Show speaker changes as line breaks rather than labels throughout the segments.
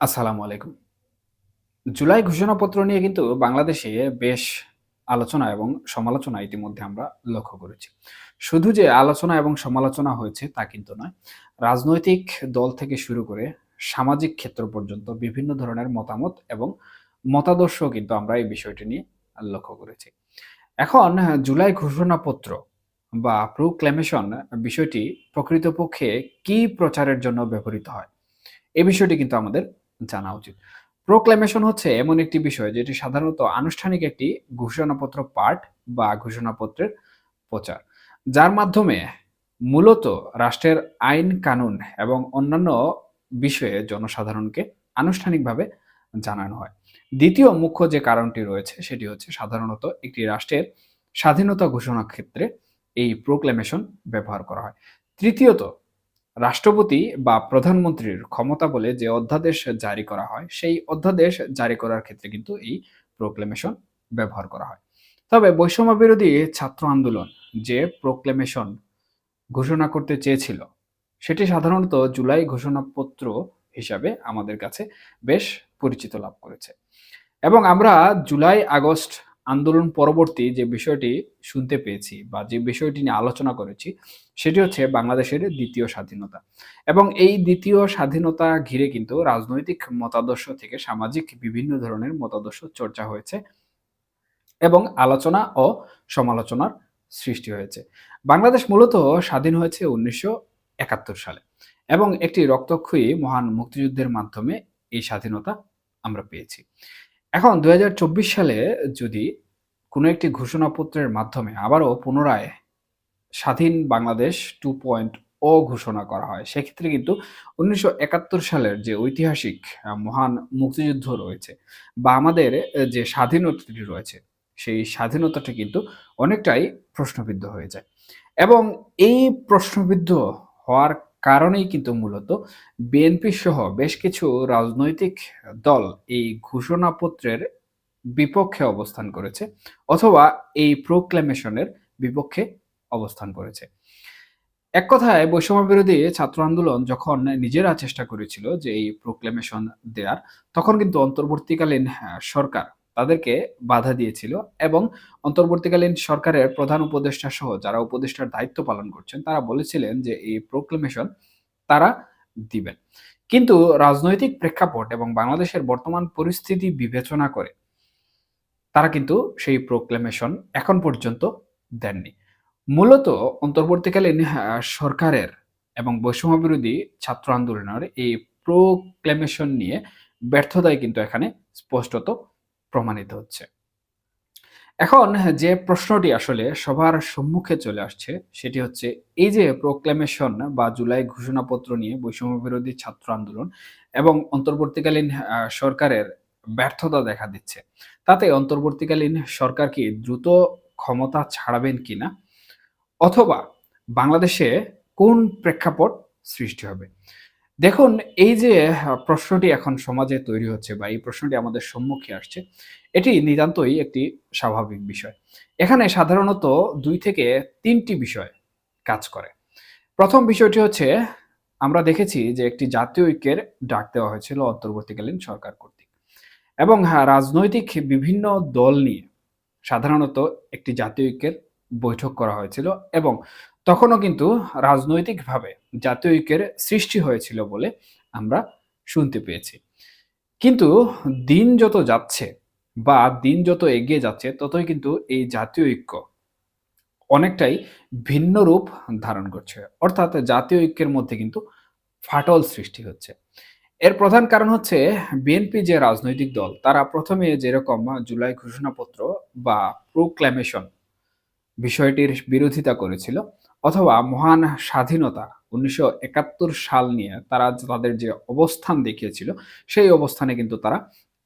আসসালামু আলাইকুম। জুলাই ঘোষণাপত্র নিয়ে কিন্তু বাংলাদেশে বেশ আলোচনা এবং সমালোচনা ইতিমধ্যে আমরা লক্ষ্য করেছি। শুধু যে আলোচনা এবং সমালোচনা হয়েছে তা কিন্তু নয়। রাজনৈতিক দল থেকে শুরু করে সামাজিক ক্ষেত্র পর্যন্ত বিভিন্ন ধরনের মতামত এবং মতাদর্শ কিন্তু আমরা এই বিষয়টি নিয়ে লক্ষ্য করেছি। এখন জুলাই ঘোষণাপত্র বা প্রোক্লেমেশন বিষয়টি প্রকৃতপক্ষে কি প্রচারের জন্য ব্যবহৃত হয়? এ বিষয়টি কিন্তু আমাদের জানা উচিত। প্রোক্লেমেশন হচ্ছে এমন একটি বিষয় যেটি সাধারণত আনুষ্ঠানিক একটি ঘোষণাপত্র পাঠ বা ঘোষণাপত্রের প্রচার। যার মাধ্যমে মূলত রাষ্ট্রের আইন কানুন এবং অন্যান্য বিষয়ে জনসাধারণকে আনুষ্ঠানিকভাবে জানানো হয়। দ্বিতীয় মুখ্য যে কারণটি রয়েছে সেটি হচ্ছে সাধারণত একটি রাষ্ট্রের স্বাধীনতা ঘোষণার ক্ষেত্রে এই প্রোক্লেমেশন ব্যবহার করা হয়। তৃতীয়ত রাষ্ট্রপতি বা প্রধানমন্ত্রীর ক্ষমতা বলে যে অধ্যাদেশ জারি করা হয়, সেই অধ্যাদেশ জারি করার ক্ষেত্রে কিন্তু এই প্রোক্লেমেশন ব্যবহার করা হয়। তবে বৈষম্য বিরোধী ছাত্র আন্দোলন যে প্রোক্লেমেশন ঘোষণা করতে চেয়েছিল, সেটি সাধারণত জুলাই ঘোষণাপত্র হিসাবে আমাদের কাছে বেশ পরিচিত লাভ করেছে। এবং আমরা জুলাই আগস্ট আন্দোলন পরবর্তী যে বিষয়টি শুনতে পেয়েছি বা যে বিষয়টি নিয়ে আলোচনা করেছি, সেটি হচ্ছে বাংলাদেশের দ্বিতীয় স্বাধীনতা। এবং এই দ্বিতীয় স্বাধীনতা ঘিরে কিন্তু রাজনৈতিক মতাদর্শ থেকে সামাজিক বিভিন্ন ধরনের মতাদর্শ চর্চা হয়েছে এবং আলোচনা ও সমালোচনার সৃষ্টি হয়েছে। বাংলাদেশ মূলত স্বাধীন হয়েছে উনিশশো একাত্তর সালে এবং একটি রক্তক্ষয়ী মহান মুক্তিযুদ্ধের মাধ্যমে এই স্বাধীনতা আমরা পেয়েছি। এখন দু হাজার চব্বিশ সালে যদি কোনো একটি ঘোষণাপত্রের মাধ্যমে আবারও পুনরায় স্বাধীন বাংলাদেশ টু পয়েন্ট ও ঘোষণা করা হয়, সেক্ষেত্রে কিন্তু উনিশশো একাত্তর সালের যে ঐতিহাসিক মহান মুক্তিযুদ্ধ রয়েছে বা আমাদের যে স্বাধীনতাটি রয়েছে, সেই স্বাধীনতাটি কিন্তু অনেকটাই প্রশ্নবিদ্ধ হয়ে যায়। এবং এই প্রশ্নবিদ্ধ হওয়ার কারণেই কিন্তু মূলত বিএনপি সহ বেশ কিছু রাজনৈতিক দল এই ঘোষণাপত্রের বিপক্ষে অবস্থান করেছে অথবা এই প্রোক্লেমেশনের বিপক্ষে অবস্থান করেছে। এক কথায় বৈষম্য বিরোধী ছাত্র আন্দোলন যখন নিজেরা চেষ্টা করেছিল যে এই প্রোক্লেমেশন দেওয়ার তখন কিন্তু অন্তর্বর্তীকালীন সরকার তাদেরকে বাধা দিয়েছিল এবং অন্তর্বর্তীকালীন সরকারের প্রধান উপদেষ্টা সহ যারা উপদেষ্টার দায়িত্ব পালন করছেন, তারা বলেছিলেন যে এই প্রোক্লেমেশন তারা দিবেন। কিন্তু রাজনৈতিক প্রেক্ষাপট এবং বাংলাদেশের বর্তমান পরিস্থিতি বিবেচনা করে তারা কিন্তু সেই প্রোক্লেমেশন এখন পর্যন্ত দেননি। মূলত অন্তর্বর্তীকালীন সরকারের এবং বৈষম্য বিরোধী ছাত্র আন্দোলনের এই প্রোক্লেমেশন নিয়ে ব্যর্থতাই কিন্তু এখানে স্পষ্টত প্রমাণিত হচ্ছে। এখন যে প্রশ্নটি আসলে সবার সম্মুখে চলে আসছে, সেটি হচ্ছে এই যে প্রোক্লেমেশন বা জুলাই ঘোষণাপত্র নিয়ে বৈষম্য বিরোধী ছাত্র আন্দোলন এবং অন্তর্বর্তীকালীন সরকারের ব্যর্থতা দেখা দিচ্ছে, তাতে অন্তর্বর্তীকালীন সরকার কি দ্রুত ক্ষমতা ছাড়াবেন কিনা অথবা বাংলাদেশে কোন প্রেক্ষাপট সৃষ্টি হবে? দেখুন, এই যে প্রশ্নটি এখন সমাজে তৈরি হচ্ছে বা এই প্রশ্নটি আমাদের সম্মুখে আসছে, এটি নিতান্তই একটি স্বাভাবিক বিষয়। এখানে সাধারণত দুই থেকে তিনটি বিষয় কাজ করে। প্রথম বিষয়টি হচ্ছে, আমরা দেখেছি যে একটি জাতীয় ঐক্যের ডাক দেওয়া হয়েছিল অন্তর্বর্তীকালীন সরকার কর্তৃক। এবং হ্যাঁ রাজনৈতিক বিভিন্ন দল নিয়ে সাধারণত একটি জাতীয় ঐক্যের বৈঠক করা হয়েছিল এবং তখনও কিন্তু রাজনৈতিকভাবে জাতীয় ঐক্যের সৃষ্টি হয়েছিল বলে আমরা শুনতে পেয়েছি। কিন্তু দিন যত যাচ্ছে বা দিন যত এগিয়ে যাচ্ছে, ততই কিন্তু এই জাতীয় ঐক্য অনেকটাই ভিন্ন রূপ ধারণ করছে। অর্থাৎ জাতীয় ঐক্যের মধ্যে কিন্তু ফাটল সৃষ্টি হচ্ছে। এর প্রধান কারণ হচ্ছে বিএনপি যে রাজনৈতিক দল, তারা প্রথমে যেরকম জুলাই ঘোষণাপত্র বা প্রোক্লামেশন বিষয়টির বিরোধিতা করেছিল অথবা মহান স্বাধীনতা উনিশশো একাত্তর সাল নিয়ে তারা তাদের যে অবস্থান দেখিয়েছিল, সেই অবস্থানে কিন্তু তারা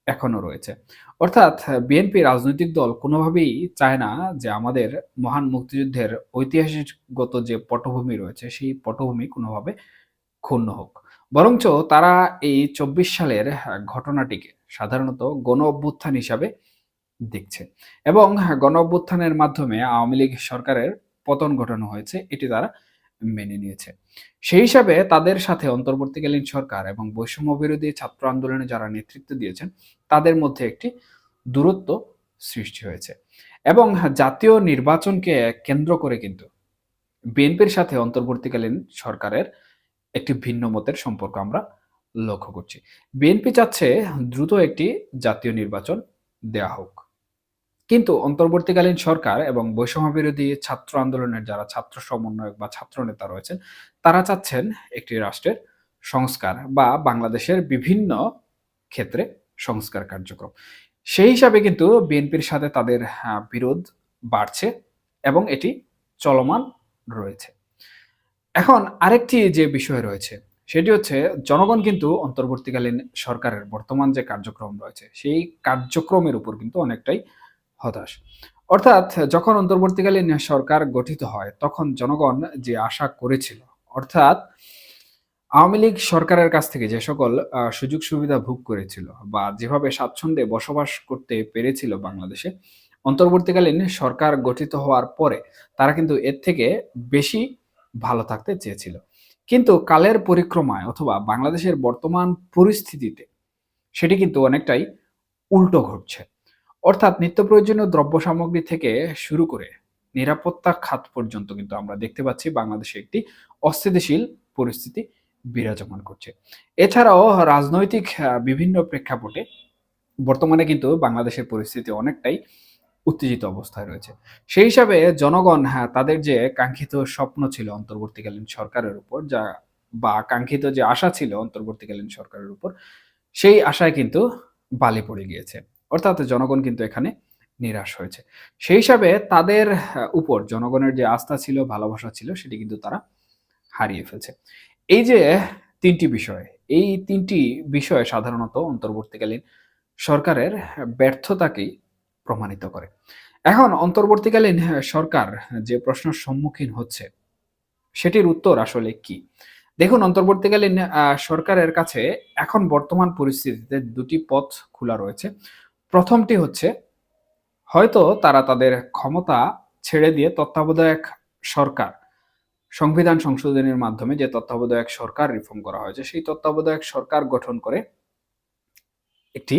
এখনও রয়েছে। অর্থাৎ বিএনপি রাজনৈতিক দল কোনোভাবেই চায় না যে আমাদের মহান মুক্তিযুদ্ধের ঐতিহাসিকগত যে পটভূমি রয়েছে, সেই পটভূমি কোনোভাবে ক্ষুণ্ণ হোক। বরঞ্চ তারা এই চব্বিশ সালের ঘটনাটিকে সাধারণত গণ অভ্যুত্থান হিসাবে দেখছে। এবং গণ অভ্যুত্থানের মাধ্যমে আওয়ামী লীগ সরকারের পতন ঘটানো হয়েছে, এটি তারা মেনে নিয়েছে। সেই হিসাবে তাদের সাথে অন্তর্বর্তীকালীন সরকার এবং বৈষম্য বিরোধী ছাত্র আন্দোলনে যারা নেতৃত্ব দিয়েছেন, তাদের মধ্যে একটি দূরত্ব সৃষ্টি হয়েছে। এবং জাতীয় নির্বাচনকে কেন্দ্র করে কিন্তু বিএনপির সাথে অন্তর্বর্তীকালীন সরকারের একটি ভিন্ন মতের সম্পর্ক আমরা লক্ষ্য করছি। বিএনপি চাচ্ছে দ্রুত একটি জাতীয় নির্বাচন দেয়া হোক। কিন্তু অন্তর্বর্তীকালীন সরকার এবং বৈষম্য বিরোধী ছাত্র আন্দোলনের যারা ছাত্র সমন্বয়ক বা ছাত্র নেতা রয়েছেন, তারা চাচ্ছেন একটি রাষ্ট্রের সংস্কার বা বাংলাদেশের বিভিন্ন ক্ষেত্রে সংস্কার কার্যক্রম। সেই হিসাবে কিন্তু বিএনপির সাথে তাদের বিরোধ বাড়ছে এবং এটি চলমান রয়েছে। এখন আরেকটি যে বিষয় রয়েছে, সেটি হচ্ছে জনগণ কিন্তু অন্তর্বর্তীকালীন সরকারের বর্তমান যে কার্যক্রম রয়েছে, সেই কার্যক্রমের উপর কিন্তু অনেকটাই হতাশ। অর্থাৎ যখন অন্তর্বর্তীকালীন সরকার গঠিত হয়, তখন জনগণ যে আশা করেছিল, অর্থাৎ আওয়ামী লীগ সরকারের কাছ থেকে যে সকল সুযোগ সুবিধা ভোগ করেছিল বা যেভাবে স্বাচ্ছন্দ্যে বসবাস করতে পেরেছিল বাংলাদেশে, অন্তর্বর্তীকালীন সরকার গঠিত হওয়ার পরে তারা কিন্তু এর থেকে বেশি ভালো থাকতে চেয়েছিল। কিন্তু কালের পরিক্রমায় অথবা বাংলাদেশের বর্তমান পরিস্থিতিতে সেটি কিন্তু অনেকটাই উল্টো ঘটছে। অর্থাৎ নিত্য প্রয়োজনীয় দ্রব্য সামগ্রী থেকে শুরু করে নিরাপত্তা খাত পর্যন্ত কিন্তু আমরা দেখতে পাচ্ছি বাংলাদেশে একটি অস্থিতিশীল পরিস্থিতি বিরাজমান করছে। এছাড়াও রাজনৈতিক বিভিন্ন প্রেক্ষাপটে বর্তমানে কিন্তু বাংলাদেশের পরিস্থিতি অনেকটাই উত্তেজিত অবস্থায় রয়েছে। সেই হিসাবে জনগণ হ্যাঁ তাদের যে কাঙ্ক্ষিত স্বপ্ন ছিল অন্তর্বর্তীকালীন সরকারের উপর, যা বা কাঙ্ক্ষিত যে আশা ছিল অন্তর্বর্তীকালীন সরকারের উপর, সেই আশায় কিন্তু বালি পড়ে গিয়েছে। অর্থাৎ জনগণ কিন্তু এখানে নিরাশ হয়েছে। সেই হিসাবে তাদের উপর জনগণের যে আস্থা ছিল, ভালোবাসা ছিল, সেটি কিন্তু তারা হারিয়ে ফেলছে। এই যে তিনটি বিষয়, এই তিনটি বিষয় সাধারণত অন্তর্বর্তীকালীন সরকারের ব্যর্থতাকেই প্রমাণিত করে। এখন অন্তর্বর্তীকালীন সরকার যে প্রশ্ন সম্মুখীন হচ্ছে, সেটির উত্তর আসলে কি? দেখুন, অন্তর্বর্তীকালীন সরকারের কাছে এখন বর্তমান পরিস্থিতিতে দুটি পথ খোলা রয়েছে। প্রথমটি হচ্ছে, হয়তো তারা তাদের ক্ষমতা ছেড়ে দিয়ে তত্ত্বাবধায়ক সরকার, সংবিধান সংশোধনের মাধ্যমে যে তত্ত্বাবধায়ক সরকার রিফর্ম করা হয়েছে, সেই তত্ত্বাবধায়ক সরকার গঠন করে একটি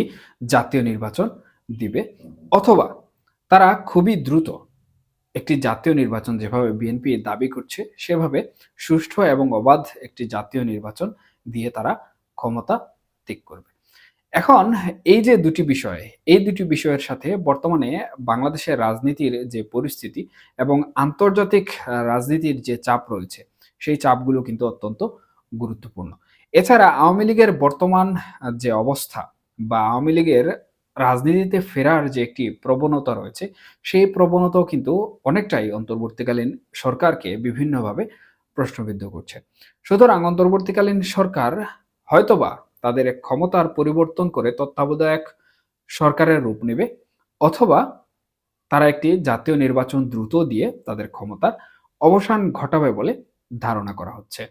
জাতীয় নির্বাচন দিবে। অথবা তারা খুবই দ্রুত একটি জাতীয় নির্বাচন যেভাবে বিএনপি দাবি করছে, সেভাবে সুষ্ঠু এবং অবাধ একটি জাতীয় নির্বাচন দিয়ে তারা ক্ষমতা ত্যাগ করবে। এখন এই যে দুটি বিষয়, এই দুটি বিষয়ের সাথে বর্তমানে বাংলাদেশের রাজনীতির যে পরিস্থিতি এবং আন্তর্জাতিক রাজনীতির যে চাপ রয়েছে, সেই চাপগুলো কিন্তু অত্যন্ত গুরুত্বপূর্ণ। এছাড়া আওয়ামী লীগের বর্তমান যে অবস্থা বা আওয়ামী লীগের রাজনীতিতে ফেরার যে একটি প্রবণতা রয়েছে, সেই প্রবণতাও কিন্তু অনেকটাই অন্তর্বর্তীকালীন সরকারকে বিভিন্নভাবে প্রশ্নবিদ্ধ করছে। সুতরাং অন্তর্বর্তীকালীন সরকার হয়তোবা তাদের ক্ষমতার পরিবর্তন করে তত্ত্বাবধায়ক সরকারের রূপ নেবে, অথবা তারা একটি জাতীয় নির্বাচন দ্রুত দিয়ে তাদের ক্ষমতার অবসান ঘটাবে বলে ধারণা করা হচ্ছে।